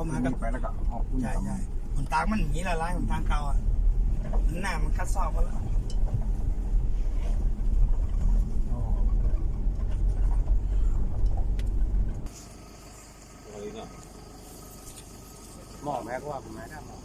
อมากับไปแล้วก็ออกคุณใช่ทำใช่หนทางมันอย่างนี้ละร้ายหนทางเก่าอะหน้ามันคัดซอกเขาแล้วหมอแม่ก็ว่าผมแม่ได้หมอ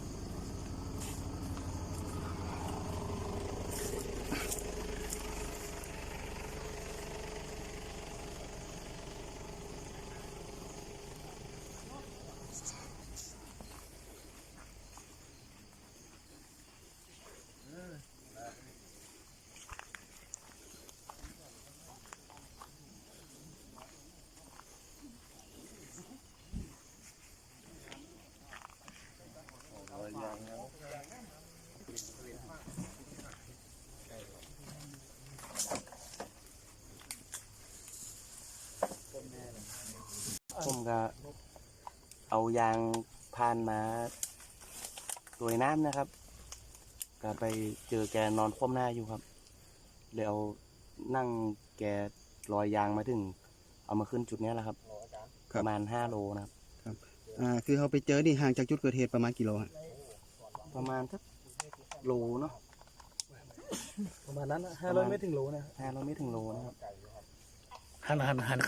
ผมก็เอายางพานมาโดยน้ำนะครับ ก็ไปเจอแกนอนคว่ำหน้าอยู่ครับเลยเอานั่งแกลอยยางมาถึง เอามาขึ้นจุดเนี้ยแหละครับประมาณห้าโลนะครับ อ่าคือเขาไปเจอนี่ห่างจากจุดเกิดเหตุประมาณกี่โลฮะประมาณสักโลเนาะประมาณนั้นห้าร้อยไม่ถึงโลนะห้าโลไม่ถึงโลนะครับ หันหันหัน